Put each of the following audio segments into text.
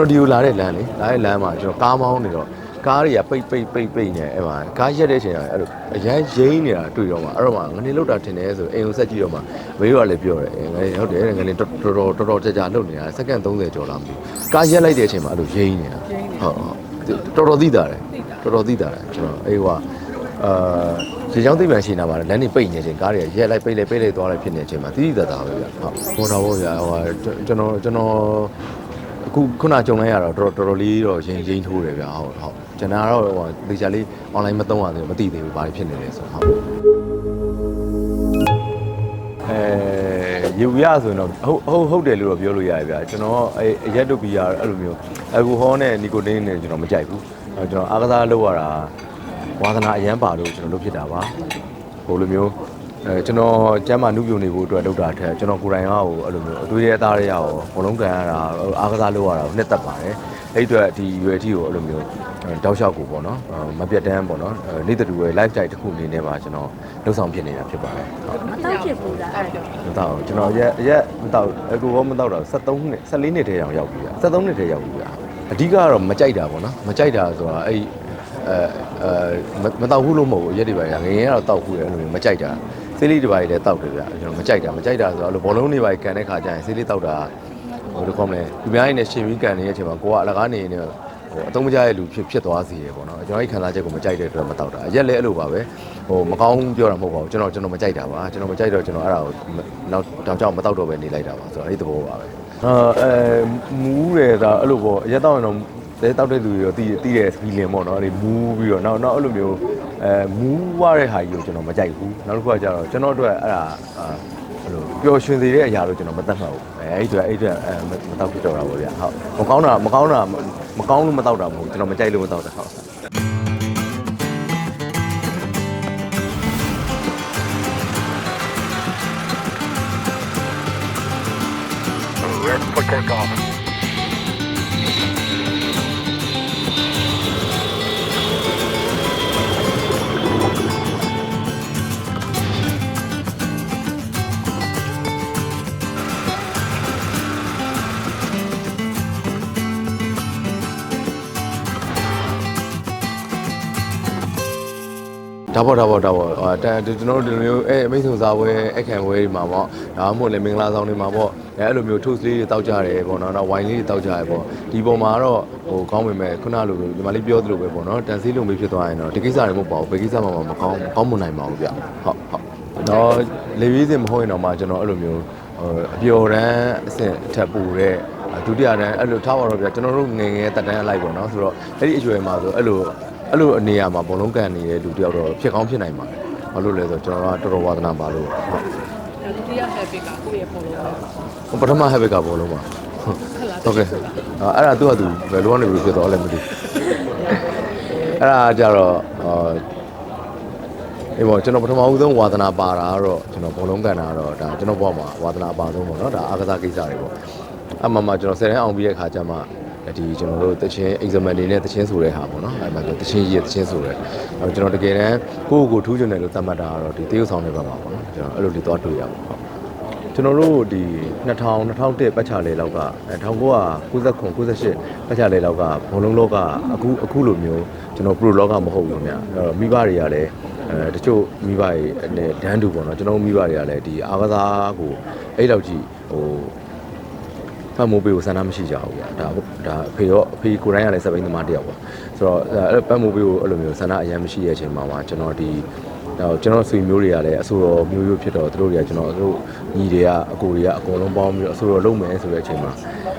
တော်ဒီကိုလာတဲ့လမ်းလေလာတဲ့လမ်းမှာကျွန်တော်ကားမောင်းနေတော့ကားတွေကပိတ်ပိတ်ပိတ်ပိတ်နေအဲ့မှာကားရက်တဲ့အချိန်ကအဲ့လိုအရန်ရင်းနေတာတွေ့တော့မှအဲ့တော့မှငနေလောက်တာထင်တယ်ဆိုအိမ်ကိုဆက်ကြည့်တော့မှမေးတော့လည်းပြောတယ်ငနေဟုတ်တယ်ငနေတော်တော်တော်တော်ကြာကြာလှုပ်နေတာစက္ကန့်30ကျော်လာမသိဘူးကားရက်လိုက်တဲ့အချိန်မှာအဲ့လိုရင်းနေတာဟုတ်ဟုတ်တော်တော်သိတာတယ်တော်တော်သိတာတယ်ကျွန်တော်အေးကွာအာရေချောင်းသိပ္ပံရှိနေပါလားလမ်းနေပိတ်နေချိန်ကားတွေရက်လိုက်ပိတ်လိုက်ပိတ်လိုက်သွားလိုက်ဖြစ်နေချိန်မှာတိတိတတ်တာပဲဗျဟုတ်ဟောတော့ဗျာဟိုကျွန်တော်ကျွန်တော် အခုခုနကြုံလိုက်ရတော့တော်တော်တော်လေးတော့ရင်ရင်ထိုးတယ်ဗျာဟုတ်ဟုတ်ကျွန်တော်ကတော့ဟိုဒေချာလေး online မသုံးရသေးဘူးမသိသေးဘူးဘာဖြစ်နေလဲဆိုတော့ဟုတ်အဲယူရဆိုရင်တော့ဟုတ်ဟုတ်ဟုတ်တယ်လို့တော့ပြောလို့ရတယ်ဗျာကျွန်တော်အဲအရက်တို့ဘီယာအဲ့လိုမျိုးအကူဟောနဲ့နီကိုတင်းနဲ့ကျွန်တော်မကြိုက်ဘူးကျွန်တော်အားကစားလုပ်ရတာဝါသနာအရန်ပါလို့ကျွန်တော်လုပ်ဖြစ်တာပါဟိုလိုမျိုးအဲ ကျွန်တော်ကျမ်းမာနုပြုနေဖို့အတွက်လုပ်တာထက်ကျွန်တော်ကိုယ်တိုင်ကဟိုအဲ့လိုမျိုးအသွေးရဲ့အသားတွေရအောင်ဘလုံးကန်ရတာအားကစားလုပ်ရတာကိုနှစ်သက်ပါတယ်အဲ့အတွက်ဒီရွယ်တီကိုအဲ့လိုမျိုးတောက်လျှောက်ကိုပေါ့နော်မပြတ်တမ်းပေါ့နော်နေ့တူရဲ့ live site တစ်ခုအနေနဲ့ပါကျွန်တော်လှုပ်ဆောင်ဖြစ်နေတာဖြစ်ပါတယ်ဟုတ်မတောက်ဖြစ်ဘူးလားအဲ့ဒါမတောက်ဘူးကျွန်တော်ရက်ရက်မတောက်အကူရောမတောက်တော့73နှစ်14နှစ်တည်းအောင်ရောက်ပြီဗျ73နှစ်တည်းရောက်ပြီဗျအဓိကကတော့မကြိုက်တာပေါ့နော်မကြိုက်တာဆိုတာအဲ့အဲအဲမတောက်ဘူးလို့မဟုတ်ဘူးရက်တွေပါရငငယ်ကတော့တောက်ဘူးတယ်အဲ့လိုမျိုးမကြိုက်တာ ဆေးလေးတွေပါလည်းတောက်တယ်ဗျကျွန်တော်မကြိုက်တာမကြိုက်တာဆိုတော့အဲ့လိုဘောလုံးတွေပါကန်တဲ့ခါကျရင်ဆေးလေးတောက်တာဟိုလိုကောမလဲဒီများရင်းနဲ့ရှင်ပြီးကန်နေတဲ့အချိန်မှာကိုကအလကားနေနေဟိုအတုံးမကြရဲ့လူဖြစ်ဖြစ်သွားစေရပေါ့နော်ကျွန်တော်အဲ့ခံစားချက်ကိုမကြိုက်တဲ့အတွက်မတောက်တာအရက်လည်းအဲ့လိုပါပဲဟိုမကောင်းပြောတာမဟုတ်ပါဘူးကျွန်တော်ကျွန်တော်မကြိုက်တာပါကျွန်တော်မကြိုက်တော့ကျွန်တော်အဲ့ဒါကိုနောက်တောင်ကြောင်မတောက်တော့ပဲနေလိုက်တာပါဆိုတော့အဲ့ဒီသဘောပါပဲအာအဲမူးတယ်ဒါအဲ့လိုပေါ့အရက်တောက်ရင်တော့တဲတောက်တဲ့လူတွေရောတီးတီးတဲ့ feeling ပေါ့နော်အဲ့ဒီမူးပြီးတော့နောက်နောက်အဲ့လိုမျိုး အဲမူးွားတဲ့ဟာကြီးကိုကျွန်တော်မကြိုက်ဘူးနောက်တစ်ခုကကျတော့ကျွန်တော်တို့အဲ့ဒါအာအဲ့လိုပျော်ရွှင်စေတဲ့အရာလို့ကျွန်တော်မတတ်မှတ်ဘူးအဲအဲ့ဒီအတွက်အဲ့ဒီအတွက်အဲမမတောက်ဖြစ်တော့တာပေါ့ဗျာဟုတ်မကောင်းတာမကောင်းတာမကောင်းလို့မတောက်တာမဟုတ်ဘူးကျွန်တော်မကြိုက်လို့မတောက်တာဟုတ် ဒါပေါ့ဒါပေါ့ဒါပေါ့အာတန်ကျွန်တော်တို့ဒီလိုမျိုးအဲအမိတ်ဆုံစားပွဲအခမ်းပွဲတွေမှာပေါ့ဒါမှမဟုတ်လည်းမင်္ဂလာဆောင်တွေမှာပေါ့အဲအဲ့လိုမျိုးထုတ်လေးတွေတောက်ကြတယ်ပေါ့နော်နောက်ဝိုင်လေးတွေတောက်ကြရပေါ့ဒီပုံမှာတော့ဟိုကောင်းပေမဲ့ခုနလိုဒီမှာလေးပြောသလိုပဲပေါ့နော်တန်စီးလုံးမေးဖြစ်သွားရင်တော့ဒီကိစ္စတွေမဟုတ်ပါဘူးဘယ်ကိစ္စမှမကောင်းကောင်းမနိုင်ပါဘူးဗျဟုတ်ဟုတ်တော့လေဝီးစင်မဟုတ်ရင်တော့မှကျွန်တော်အဲ့လိုမျိုးဟိုအပျော်တန်းအဆင့်အထက်ပူတဲ့ဒုတိယတန်းအဲ့လိုထားပါတော့ဗျကျွန်တော်တို့ငယ်ငယ်တက်တန်းအလိုက်ပေါ့နော်ဆိုတော့အဲ့ဒီအရွယ်မှာဆိုအဲ့လို အဲ့လိုအနေရမှာဘုံလုံးကန်နေတဲ့လူတယောက်တော့ဖြစ်ကောင်းဖြစ်နိုင်ပါတယ်။ဘာလို့လဲဆိုတော့ကျွန်တော်ကတော်တော်ဝါသနာပါလို့ဟုတ်ဒုတိယ habit ကကိုယ့်ရဲ့ပုံလုံးပဲ။ပထမ habit ကဘုံလုံးပါ။ဟုတ်ကဲ့။အဲ့ဒါသူ့ဟာသူဘယ်လိုကနေပြီးဖြစ်တော့လဲမသိဘူး။အဲ့ဒါကြတော့အာအေးပေါ့ကျွန်တော်ပထမဦးဆုံးဝါသနာပါတာကတော့ကျွန်တော်ဘုံလုံးကန်တာကတော့ဒါကျွန်တော်ဘဝမှာဝါသနာပါဆုံးပေါ့နော်ဒါအားကစားကိစ္စတွေပေါ့။အမှန်မှကျွန်တော်ဆယ်တန်းအောင်ပြီးတဲ့ခါကျမှ ဒီကျွန်တော်တို့တချင်း exam တွေနဲ့တချင်းဆိုတဲ့ဟာပေါ့နော်အဲ့မှာဆိုတချင်းကြီးတချင်းဆိုတဲ့အဲ့ကျွန်တော်တကယ်တမ်းကိုယ့်ကိုယ်ထူးချွန်တယ်လို့သတ်မှတ်တာကတော့ဒီတရုတ်ဆောင်တွေဘက်မှာပေါ့နော်ကျွန်တော်အဲ့လိုလေးသွားတွေ့ရပါဟုတ်ကျွန်တော်တို့ဒီ2000 2001ပတ်ချလေလောက်က1999 98ပတ်ချလေလောက်ကဘုံလုံးလောကအခုအခုလိုမျိုးကျွန်တော် pro လောကမဟုတ်ဘူးခင်ဗျအဲ့တော့မိဘတွေကလည်းအဲတချို့မိဘတွေနဲ့ဒန်းတူပေါ့နော်ကျွန်တော်မိဘတွေကလည်းဒီအားကစားကိုအဲ့လောက်ကြီးဟို ဖတ်မိုးပေးကိုဆန္ဒမရှိကြဘူးဗျာဒါဒါအဖေရောအဖေကိုယ်တိုင်ကလည်းစပိန်သမားတယောက်ပေါ့ဆိုတော့အဲ့ဖတ်မိုးပေးကိုအဲ့လိုမျိုးဆန္ဒအရင်မရှိတဲ့အချိန်မှာမှာကျွန်တော်ဒီတော့ကျွန်တော်ဆွေမျိုးတွေကလည်းအဆိုတော်မျိုးမျိုးဖြစ်တော့သူတို့တွေကကျွန်တော်တို့ညီတွေကအကိုတွေကအကုန်လုံးပေါင်းပြီးတော့အဆိုတော်လုပ်မယ်ဆိုတဲ့အချိန်မှာ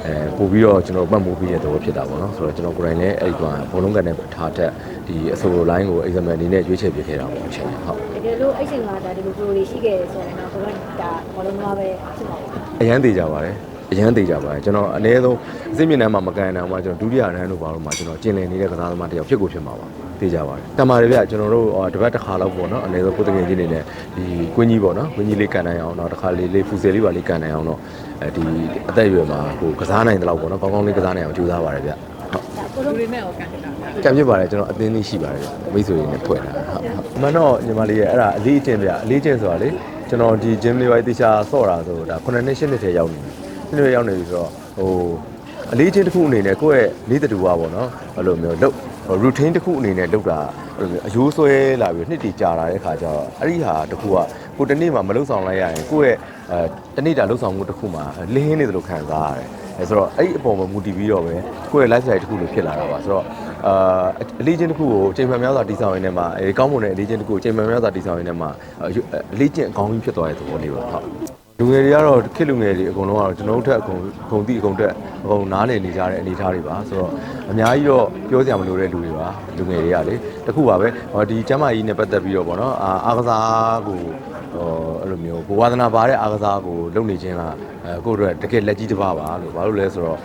အဲပို့ပြီးတော့ကျွန်တော်ပတ်မိုးပေးတဲ့သဘောဖြစ်တာပေါ့နော်ဆိုတော့ကျွန်တော်ကိုယ်တိုင်လည်းအဲ့ဒီကဘုံလုံးကန်နဲ့ထားတဲ့ဒီအဆိုတော် line ကို exam အနေနဲ့ရွေးချယ်ပြခဲ့တာပေါ့အချိန်ဟုတ်တကယ်လို့အဲ့ချိန်ကဒါဒီလို pro တွေရှိခဲ့တယ်ဆိုရင်တော့ကိုယ်ကဒါဘောလုံးသားပဲဖြစ်မှာပေါ့အရန်သေးကြပါတယ် အရန်သေးကြပါတယ်ကျွန်တော်အနည်းဆုံးအစိမ့်မြင့်တန်းမှာမကန်နိုင်အောင်မှာကျွန်တော်ဒုတိယတန်းတို့ဘာလို့မှာကျွန်တော်ကျင်လည်နေတဲ့ကစားသမားတစ်ယောက်ဖြစ်ကိုဖြစ်မှာပါသေးကြပါတယ်တမန်တွေဗျကျွန်တော်တို့တပတ်တစ်ခါလောက်ပေါ့နော်အနည်းဆုံးကိုယ်တကယ်ချင်းနေနဲ့ဒီကွင်းကြီးပေါ့နော်ကွင်းကြီးလေးကန်နိုင်အောင်တော့တစ်ခါလေးလေးဖူဆယ်လေးပါလေးကန်နိုင်အောင်တော့အဲဒီအသက်အရွယ်မှာဟိုကစားနိုင်တဲ့လောက်ပေါ့နော်ကောင်းကောင်းလေးကစားနိုင်အောင်ကြိုးစားပါတယ်ဗျဟုတ်ဒါကိုလုံးတွေနဲ့ရောကန်နေတာကံဖြစ်ပါတယ်ကျွန်တော်အသင်းလေးရှိပါတယ်မိတ်ဆွေတွေနဲ့ဖွဲ့တာဟုတ်ဟုတ်အမှန်တော့ညီမလေးရဲ့အဲ့ဒါအလေးအကျင့်ဗျအလေးအကျင့်ဆိုတာလေကျွန်တော်ဒီ gym လေးပိုင်းတေချာဆော့တာဆိုတော့ဒါ9နှစ်10နှစ်ထဲရောက်နေပြီ နှစ်နှစ်ရောက်နေပြီဆိုတော့ဟိုအလေးချင်းတစ်ခုအနေနဲ့ကိုယ့်ရဲ့နေ့တူပါပေါ့နော်အဲ့လိုမျိုးလုပ် routine တစ်ခုအနေနဲ့လုပ်တာအဲ့လိုမျိုးအယိုးဆွဲလာပြီးနှစ်တီကြာလာတဲ့ခါကျတော့အဲ့ဒီဟာတစ်ခုကကိုတစ်နေ့မှမလုပ်ဆောင်လိုက်ရရင်ကိုယ့်ရဲ့အဲတစ်နေ့တာလုပ်ဆောင်မှုတစ်ခုမှာလင်းနေတယ်လို့ခံစားရတယ်အဲဆိုတော့အဲ့ဒီအပေါ်မှာမူတည်ပြီးတော့ပဲကိုယ့်ရဲ့ lifestyle တစ်ခုလိုဖြစ်လာတာပါဆိုတော့အာအလေးချင်းတစ်ခုကိုအချိန်မှန်များစွာတည်ဆောင်ရင်းနဲ့မှာအဲကောင်းမွန်တဲ့အလေးချင်းတစ်ခုကိုအချိန်မှန်များစွာတည်ဆောင်ရင်းနဲ့မှာအလေးချင်းအကောင်းကြီးဖြစ်သွားတဲ့သဘောလေးပါဟုတ်လူ ငယ်တွေကတော့ခေတ်လူငယ်တွေအကုန်လုံးကတော့ကျွန်တော်တို့ထက်အကုန်အကုန်တိအကုန်တက်အကုန်နားလည်နေကြတဲ့အနေအထားတွေပါဆိုတော့အများကြီးတော့ပြောစရာမလိုတဲ့လူတွေပါလူငယ်တွေကလေတခုပါပဲဟောဒီကျမ်းမာရေးနဲ့ပတ်သက်ပြီးတော့ဗောနော်အာအားကစားကိုဟောအဲ့လိုမျိုးဘဝဒနာပါတဲ့အားကစားကိုလုပ်နေခြင်းကအဲကိုယ့်အတွက်တကယ်လက်ကြီးတစ်ပါးပါလို့ဘာလို့လဲဆိုတော့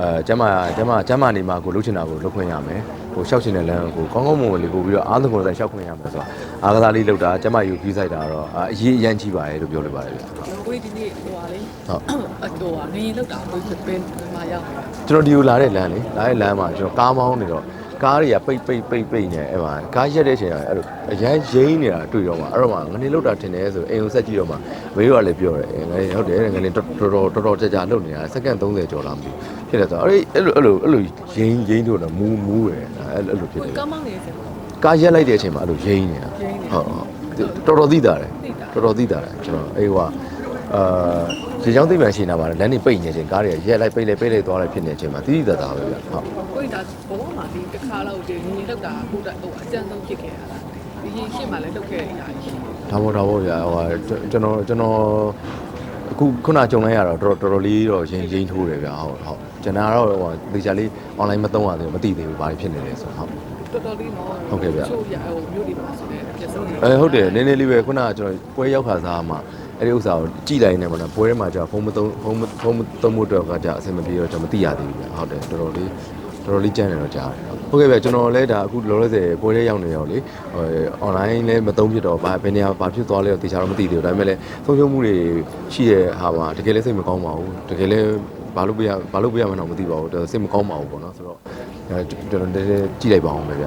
အဲကျမ်းမာကျမ်းမာကျမ်းမာနေမှာကိုလုပ်ချင်တာကိုလုပ်ခွင့်ရမယ်ကိုရှောက်ချင်တဲ့လမ်းကိုကောင်းကောင်းမွန်မွန်လေးပို့ပြီးတော့အားလုံးကိုလည်းရှောက်ခွင့်ရမယ်ဆိုတော့အားကစားလေးလုပ်တာကျမ်းမာရေးကိုကြီးဆိုင်တာတော့အာအရေးအရန်ကြီးပါတယ်လို့ပြောလိုပါတယ်ဗျဟုတ်ကိုဒီနေ့ဟိုပါလေဟုတ်အတော်ငရင်လောက်တာကိုပင်မှာရောက်ကျွန်တော်ဒီကိုလာတဲ့လမ်းလေလာတဲ့လမ်းမှာကျွန်တော်ကားမောင်းနေတော့ ကားတွေကပိတ်ပိတ်ပိတ်ပိတ်နေအဲ့မှာကားရက်တဲ့အချိန်ကအဲ့လိုအရန်ရင်းနေတာတွေ့တော့မှအဲ့တော့မှငနေလောက်တာထင်တယ်ဆိုအိမ်ကိုဆက်ကြည့်တော့မှမေးတော့လည်းပြောတယ်ငနေဟုတ်တယ်ငနေတော်တော်တော်တော်ကြာကြာလုပ်နေတာစက္ကန့်30ကျော်လာမသိဘူးဖြစ်တယ်ဆိုတော့အဲ့အဲ့လိုအဲ့လိုအဲ့လိုရင်းရင်းတို့တော့မူးမူးတယ်အဲ့အဲ့လိုဖြစ်ကိုတယ်ကမောင်းနေစင်ကားရက်လိုက်တဲ့အချိန်မှာအဲ့လိုရင်းနေတာရင်းနေဟုတ်ဟုတ်တော်တော်သိတာတယ်သိတာတော်တော်သိတာတယ်ကျွန်တော်အေးဟိုက အာရေချောင်းသိပ္ပံရှိနေတာပါလေလမ်းနေပိတ်နေချိန်ကားတွေကရက်လိုက်ပိတ်လိုက်ပိတ်လိုက်သွားလိုက်ဖြစ်နေချိန်မှာတိတိတတ်တာပဲဗျဟုတ်ကိုဒါဘဝမှာဒီတစ်ခါလောက်ဒီငရင်လောက်တာကိုတော့ဟိုအကျဉ်းဆုံးဖြစ်ခဲ့ရတာဒီရင်ရှင်းမှလည်းလောက်ခဲ့ရတာရှိတယ်ဒါပေါ့ဒါပေါ့ဗျာဟိုဟာကျွန်တော်ကျွန်တော်အခုခုနကြုံလိုက်ရတော့တော်တော်တော်လေးတော့ရင်ရင်ထိုးတယ်ဗျာဟုတ်ဟုတ်ကျွန်တော်ကတော့ဟိုသေချာလေး online မသုံးရသေးဘူးမသိသေးဘူးဘာဖြစ်နေလဲဆိုဟုတ်တော်တော်လေးနော်ဟုတ်ကဲ့ဗျချိုးရဟိုမျိုးတွေပါဆိုတဲ့ပြဿနာအဲဟုတ်တယ်နည်းနည်းလေးပဲခုနကကျွန်တော်ပွဲရောက်ခါစားမှာ အဲ့ဒီဥစ္စာကိုကြည်လိုက်နေမှာနော်ပွဲထဲမှာကြာဖုန်းမသုံးဖုန်းမဖုန်းမသုံးဖို့တော့ကကြာအဆင်မပြေတော့ကျွန်တော်မသိရသေးဘူးဗျဟုတ်တယ်တော်တော်လေးတော်တော်လေးကြမ်းတယ်တော့ကြားတယ်ဟုတ်ကဲ့ဗျကျွန်တော်လည်းဒါအခုလောလောဆယ်ပွဲထဲရောက်နေရောလေဟို online လည်းမသုံးဖြစ်တော့ဘာဘယ်နေရာဘာဖြစ်သွားလဲတော့တေချာတော့မသိသေးဘူးဒါပေမဲ့လည်းဆုံးရှုံးမှုတွေရှိတဲ့ဟာမှာတကယ်လည်းစိတ်မကောင်းပါဘူးတကယ်လည်းဘာလို့ပြရဘာလို့ပြရမှန်းတော့မသိပါဘူးစိတ်မကောင်းပါဘူးပေါ့နော်ဆိုတော့ကျွန်တော်တည်းကြည့်လိုက်ပါအောင်ပဲဗျ